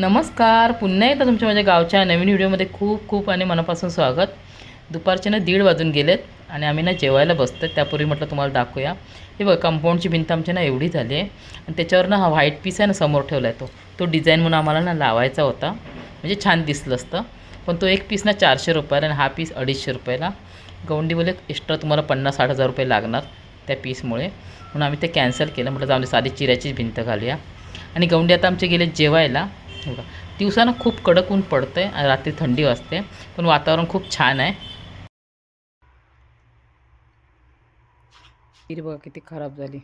नमस्कार. पुन्हा एकदा तुमच्या माझ्या गावच्या नवीन व्हिडिओमध्ये खूप खूप आणि मनापासून स्वागत. दुपारचे ना दीड वाजून गेलेत आणि आम्ही ना जेवायला बसतो त्यापूर्वी म्हटलं तुम्हाला दाखवूया. हे बघ कंपाऊंडची भिंत आमची ना एवढी झाली आहे. आणि त्याच्यावर ना हा व्हाईट पीस आहे ना समोर ठेवला आहे तो. तो डिझाईन म्हणून आम्हाला ना लावायचा होता. म्हणजे छान दिसलं असतं. पण तो एक पीस ना चारशे रुपयाला आणि हा पीस अडीचशे रुपयाला. गवंडी बोले एक्स्ट्रा तुम्हाला पन्नास साठ हजार रुपये लागणार त्या पीसमुळे म्हणून आम्ही ते कॅन्सल केलं. म्हटलं जाऊन साधी चिऱ्याचीच भिंत घालूया. आणि गवंडी आता आमचे गेले जेवायला. बघा. दिवसानं खूप कडक ऊन पडतं आहे आणि रात्री थंडी वाजते पण वातावरण खूप छान आहे. हिरी बघा किती खराब झाली.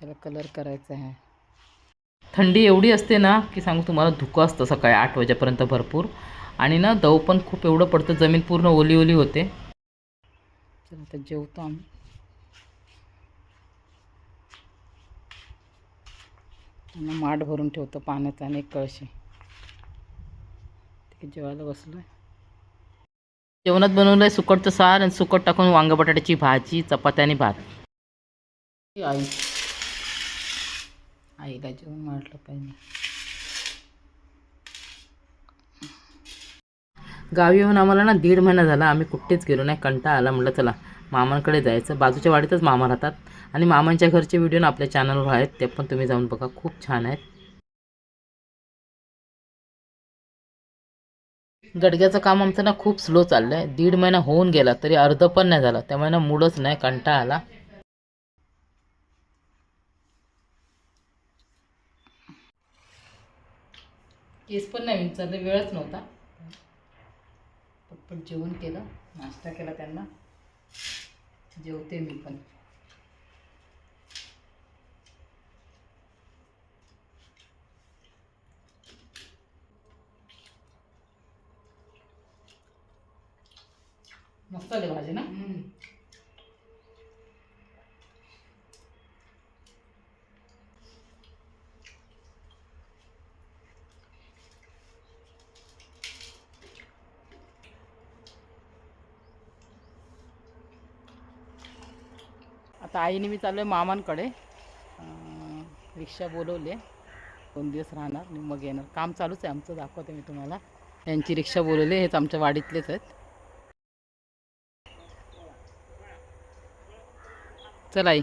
त्याला कलर करायचा आहे. थंडी एवढी असते ना की सांगू तुम्हाला धुकं असतं सकाळी आठ वाजेपर्यंत भरपूर. आणि ना दव पण खूप एवढं पडतं जमीन पूर्ण ओली ओली होते. चला आता जेवतो आम्ही. माठ भरून ठेवतो पाण्याचा आणि एक कळशी. जेवायला बसलो आहे जेवणात बनवलं आहे सुकटचं सार आणि सुकट टाकून वांग बटाट्याची भाजी चपात्या आणि भात. आई. आईला जेवण म्हटलं पाहिजे गावी येऊन आम्हाला ना दीड महिना झाला आम्ही कुठेच गेलो नाही कंटाळा आला म्हटलं चला मामांकडे जायचं. बाजूच्या वाडीतच मामा राहतात आणि मामांच्या घरचे व्हिडिओ ना आपल्या चॅनलवर आहेत ते पण तुम्ही जाऊन बघा खूप छान आहेत. गडग्याचं काम आमचं ना खूप स्लो चाललं आहे दीड महिना होऊन गेला तरी अर्ध पण नाही झाला. त्यामुळे ना मूडच नाही कंटाळा आला. केस पण नाही विचारले वेळच नव्हता. पण जेवण केलं नाश्ता केला त्यांना. जेवते मी पण. मस्त आले भाजी ना? आता आईने मी चाललो आहे मामांकडे रिक्षा बोलवली दोन दिवस राहणार आणि मग येणार. काम चालूच आहे आमचं दाखवते मी तुम्हाला. यांची रिक्षा बोलवली हेच आमच्या वाडीतलेच आहेत. चला आई.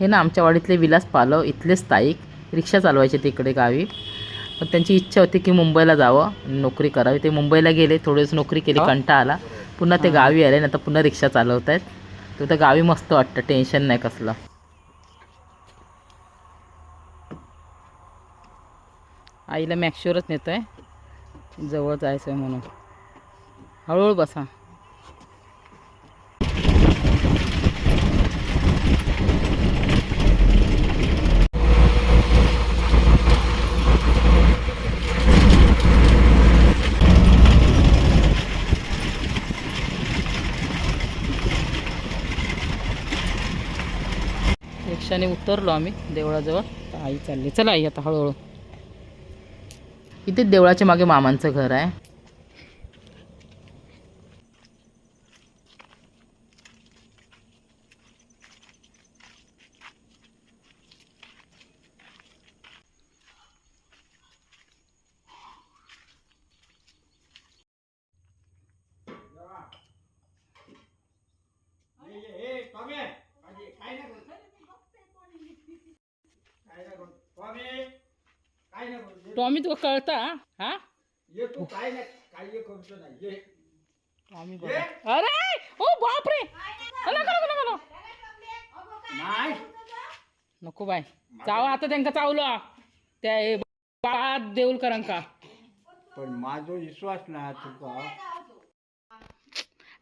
हे ना आमच्या वाडीतले विलास पालव इथलेच स्थायिक रिक्षा चालवायचे तिकडे गावी. पण त्यांची इच्छा होती की मुंबईला जावं. नोकरी करावी. ते मुंबईला गेले. थोडेच नोकरी केली. कंटा आला. पुन्हा ते गावी आले. आणि आता पुन्हा रिक्षा चालवत आहेत तर तर गावी मस्त वाटतं. टेन्शन नाही कसलं. आईला मॅक्शिवरच नेतो आहे जवळ जायचं आहे म्हणून. हळूहळू बसा. रस्त्याने उतरलो आम्ही देवळाजवळ. तर आई चालली. चला आई आता हळूहळू. इथे देवळाच्या मागे मामांचं घर आहे. टॉमी तुला कळता हा? ये तू काय नाही काही करतो नाही ये. टॉमी बघा. अरे ओ बापरे! नको नको नको नको नाही. नको बाय. चावा आता त्यांका चावलं. त्या हे बा देऊलकरांका. पण माझा विश्वास नाही तुका.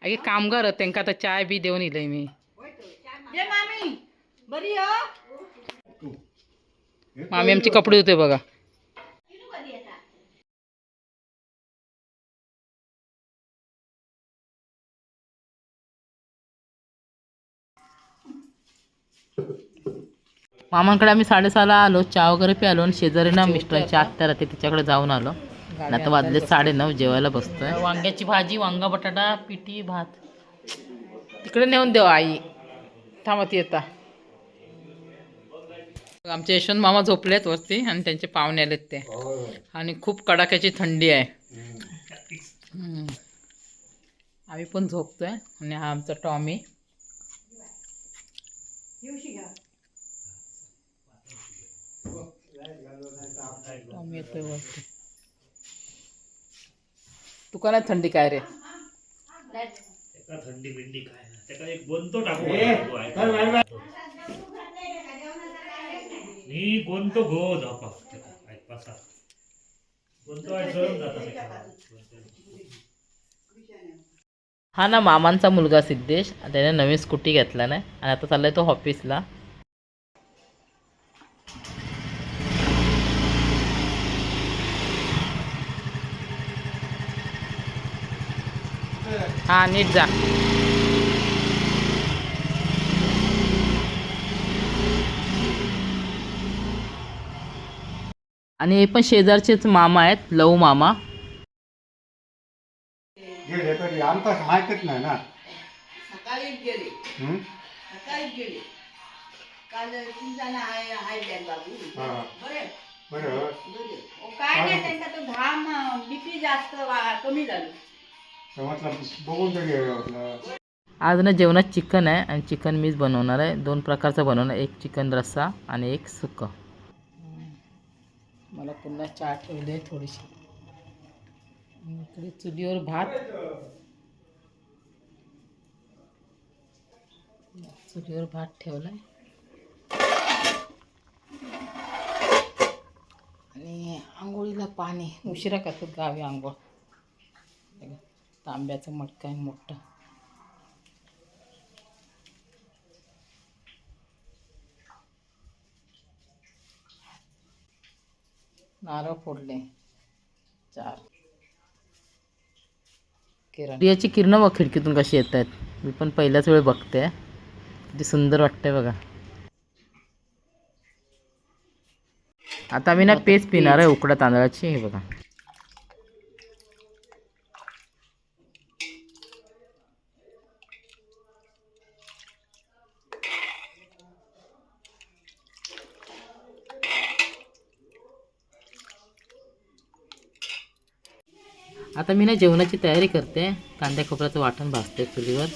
अगे कामगार आहेत, त्यांका आता चाय बी देऊन इलय मी. मामी. आमचे कपडे होते बघा. मामांकडे आम्ही साडेसहाला आलो चहा वगैरे प्यालो आणि शेजारी ना मिस्टरांची आत्या राहते तिच्याकडे जाऊन आलो. आणि आता वाजले साडे नऊ जेवायला बसतोय. वांग्याची भाजी वांगा बटाटा पिठी भात. तिकडे नेऊन देऊ आई. थांबा ती येता. आमचे यशवंत मामा झोपलेत वरती आणि त्यांचे पाहुणे आलेत ते. आणि खूप कडाक्याची थंडी आहे. आम्ही पण झोपतोय आणि हा आमचा टॉमी. येतोय तुका नाही थंडी काय रे थंडी बिंडी काय. त्याका एक गोंतो टाकू आहे. नी गोंतो गो धापा पासा गोंतो आहे जळून जाता. हा ना मामांचा मुलगा सिद्धेश. त्याने नवीन स्कूटी घेतला नाही आणि आता चाललाय तो ऑफिसला. हा नीट जा. आणि हे पण शेजारचेच मामा आहेत. लव मामा. आमचा माहितच नाही ना. सकाळीच गेले. हं? सकाळीच गेले. काल तीन जण आहे आहे बाबू हा. बरे. बरं. बरे. ओ, काय नाही त्यांचा तो घाम बीपी जास्त वा- कमी झालं. तर म्हटलं बघून तरी यावं आपलं. आज ना जेवणात चिकन आहे आणि चिकन मीच बनवणार आहे. दोन प्रकारचं बनवणार एक चिकन रस्सा आणि एक सुकं मला पुन्हा चहा ठेवली आहे थोडीशी. आणि इकडे चुलीवर भात चुलीवर भात ठेवला आहे आणि आंघोळीला पाणी. उशिरा करतात गावी आंघोळ. तांब्याचं मटकं आहे मोठं. नारळ फोडले. चार. किरण. सूर्याची किरणं बघ खिडकीतून कशी येत आहेत मी पण पहिल्याच वेळ बघते किती सुंदर वाटतंय बघा. आता मी ना पेज पिणार आहे उकड्या तांदळाची हे बघा. आता मी ना जेवणाची तयारी करते. कांद्या खोबऱ्याचं वाटण भाजते चुलीवर.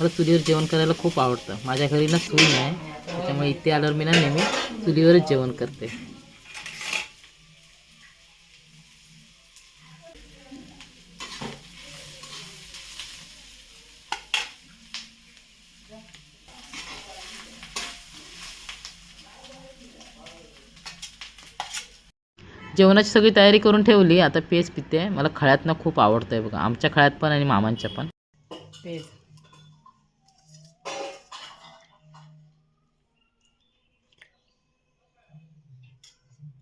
मला चुलीवर जेवण करायला खूप आवडतं. माझ्या घरी ना चूल नाही. त्याच्यामुळे इथे आल्यावर मी ना नेहमी चुलीवरच जेवण करते. जेवणाची सगळी तयारी करून ठेवली. आता पेज पिते. मला खळ्यातनं खूप आवडतं आहे बघा. आमच्या खळ्यात पण आणि मामांच्या पण. पेज आपला खेत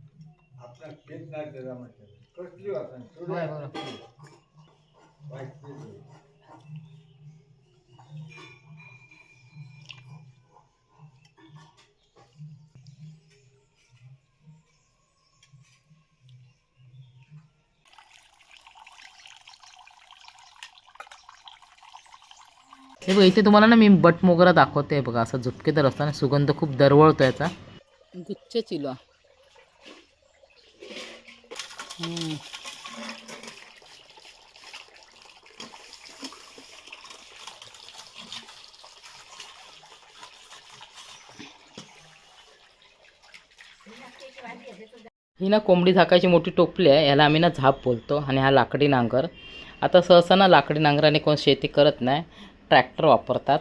नाही त्याला म्हटलं कसली वाटण हे बघा इथे तुम्हाला ना मी बट मोगरा दाखवते बघा असं झुपकेदार असताना सुगंध खूप दरवळतो याचा. गुच्छ चिलो. ही ना कोंबडी झाकायची मोठी टोपली आहे याला आम्ही ना झाप बोलतो आणि हा लाकडी नांगर. आता सहसा ना लाकडी नांगराने कोण शेती करत नाही ट्रॅक्टर वापरतात.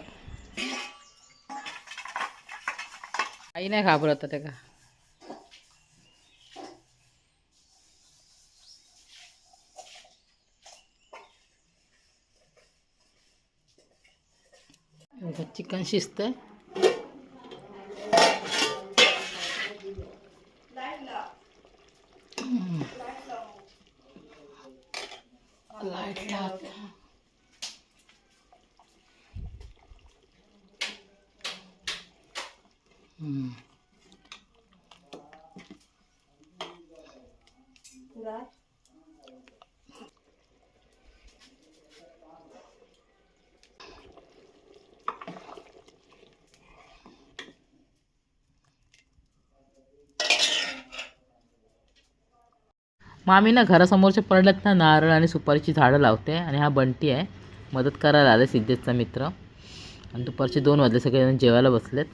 काही नाही घाबरत ते का? चिकन शिजतंय. लाइट लावते हम्म. मामी ना घरासमोरच्या पडल्यात ना नारळ आणि सुपारीची झाडं लावते आणि हा बंटी आहे. मदत करायला आले सिद्धेशचा मित्र. आणि दुपारचे दोन वाजले सगळेजण जेवायला बसलेत.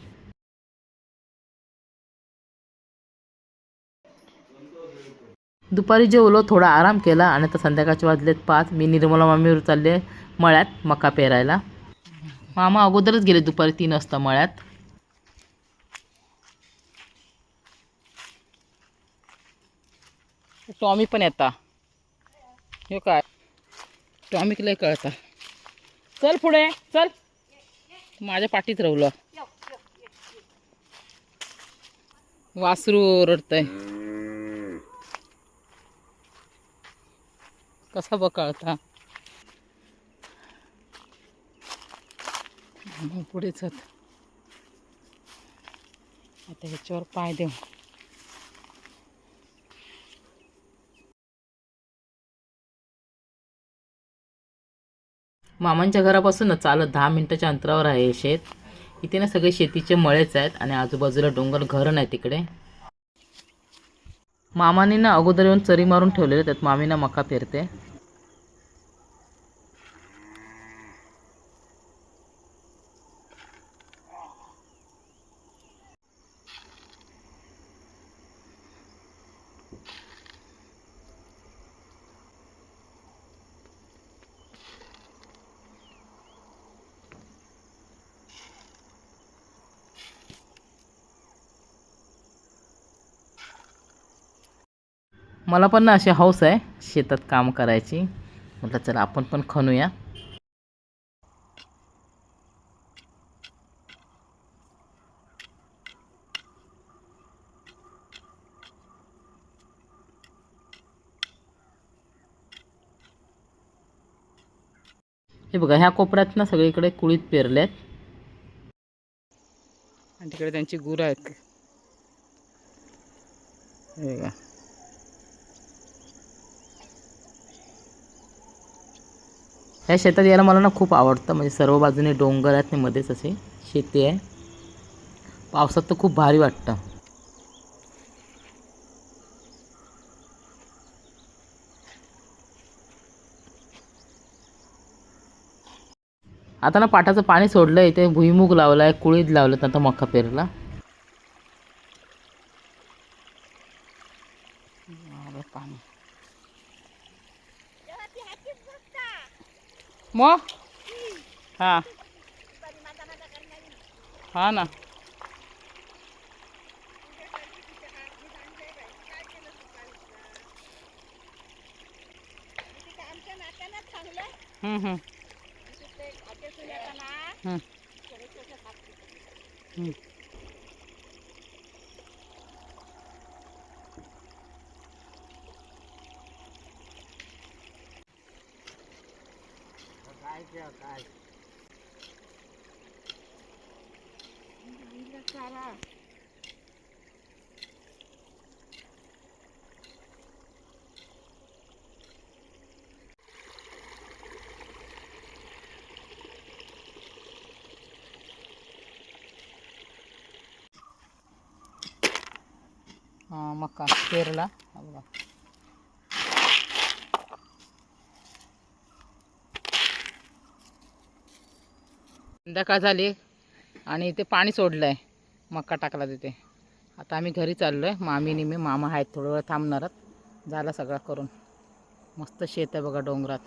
दुपारी जेवलो थोडा आराम केला आणि आता संध्याकाळचे वाजलेत पाच. मी निर्मला मामीवर चालले मळ्यात मका पेरायला. मामा अगोदरच गेले दुपारी तीन वाजता मळ्यात. टॉमी पण येता. हे काय? टॉमिक लय कळता. चल पुढे चल. माझ्या पाठीत रवलं. वासरू ओरडतंय. कसा बकळता मग पुढेच आता ह्याच्यावर पाय देऊ. मामांच्या घरापासून ना चालत दहा मिनिटाच्या अंतरावर आहे शेत. इथे ना सगळे शेतीचे मळेच आहेत आणि आजूबाजूला डोंगर घर नाही तिकडे. मामाने ना अगोदर येऊन चरी मारून ठेवलेले त्यात मामी ना मका पेरते. मला पण ना अशी हौस आहे शेतात काम करायची. म्हटलं चला आपण पण खणूया. हे बघा ह्या कोपऱ्यात ना सगळीकडे कुळीत पेरल्यात आणि तिकडे त्यांची गुरं आहेत. हे बघा. या शेतात यायला मला ना खूप आवडतं. म्हणजे सर्व बाजूने डोंगर आहेत आणि मध्येच असे शेती आहे. पावसात तर खूप भारी वाटतं. आता ना पाटाचं पाणी सोडलं इथे भुईमुग लावला आहे कुळीद लावलं आता मका पेरला. पाणी. मग हां हा ना हम्म, हम्म. हम्म. हम्म. हा मका पेरला. बघा. संध्याकाळ झाली आणि इथे पाणी सोडलं आहे मका टाकला तिथे. आता आम्ही घरी चाललो आहे मामी निमी मामा आहेत थोडं वेळ थांबणारच झाला सगळा करून. मस्त शेत आहे बघा डोंगरात.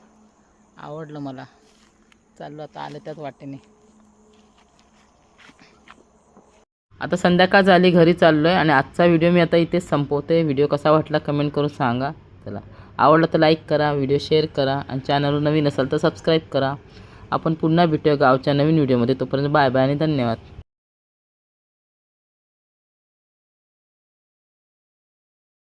आवडलं मला. चाललो आता आलं त्याच वाटेने. आता संध्याकाळ झाली घरी चाललो आहे आणि आजचा व्हिडिओ मी आता इथेच संपवते. व्हिडिओ कसा वाटला कमेंट करून सांगा. चला. आवडला तर लाईक करा व्हिडिओ शेअर करा आणि चॅनलवर नवीन असाल तर सबस्क्राईब करा. आपण पुन्हा भेटूया गावच्या नवीन व्हिडिओमध्ये तोपर्यंत बाय बाय आणि धन्यवाद.